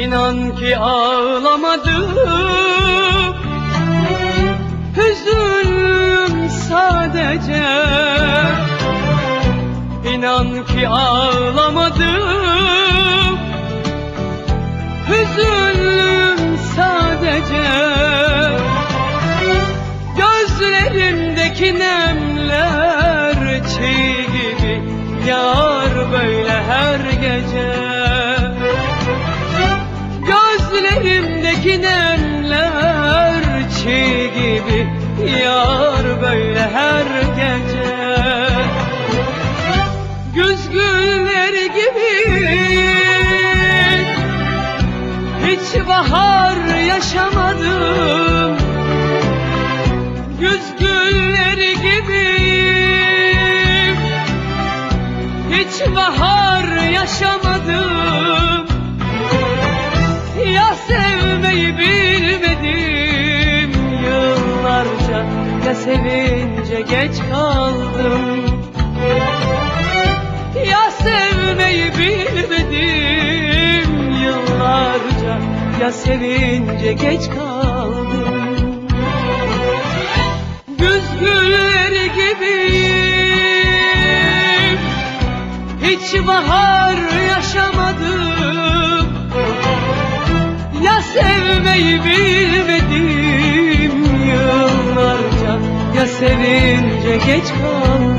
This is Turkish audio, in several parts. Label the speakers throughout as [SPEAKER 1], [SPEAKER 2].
[SPEAKER 1] İnan ki ağlamadım. Hüzünlüyüm sadece. İnan ki ağlamadım. Hüzünlüyüm sadece. Gözlerimdeki nemler çiğ gibi. Yağar böyle her gece. Gözlerimdeki nemler çiğ gibi Yar böyle her gece. Güz gülleri gibi Hiç bahar yaşamadım. Güz gülleri gibi Hiç bahar yaşamadım Ya sevmeyi bilmedim Yıllarca ya sevince geç kaldım. Ya sevmeyi bilmedim yıllarca Ya sevince geç kaldım. Güz gülleri gibiyim Hiç bahar yaşamadım. Ya sevmeyi bilmedim yıllarca Ya sevince geç kaldım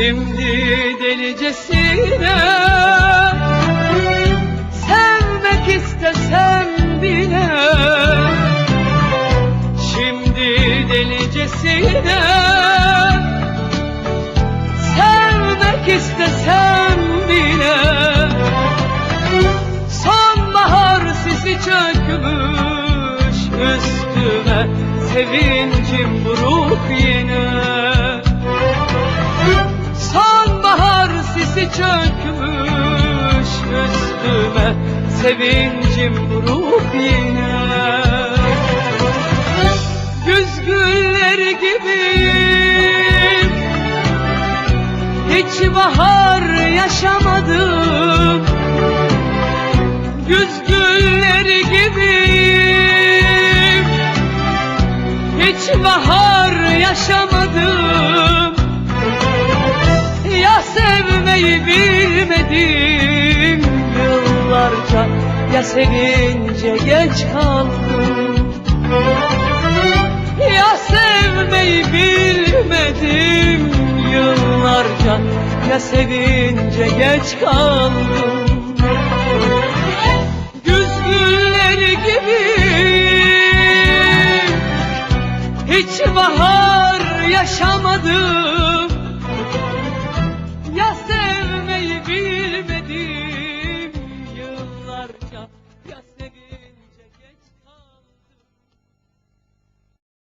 [SPEAKER 1] Şimdi delicesine Sevmek istesem bile Şimdi delicesine Sevmek istesem bile Sonbahar sisi çökmüş üstüme Sevincim buruk yine çökmüş üstüme Sevincim buruk yine. Güz gülleri gibiyim Hiç bahar yaşamadım. Güz gülleri gibiyim Hiç bahar yaşamadım bilmedim yıllarca. Ya sevince geç kaldım. Ya sevmeyi bilmedim yıllarca. Ya sevince geç kaldım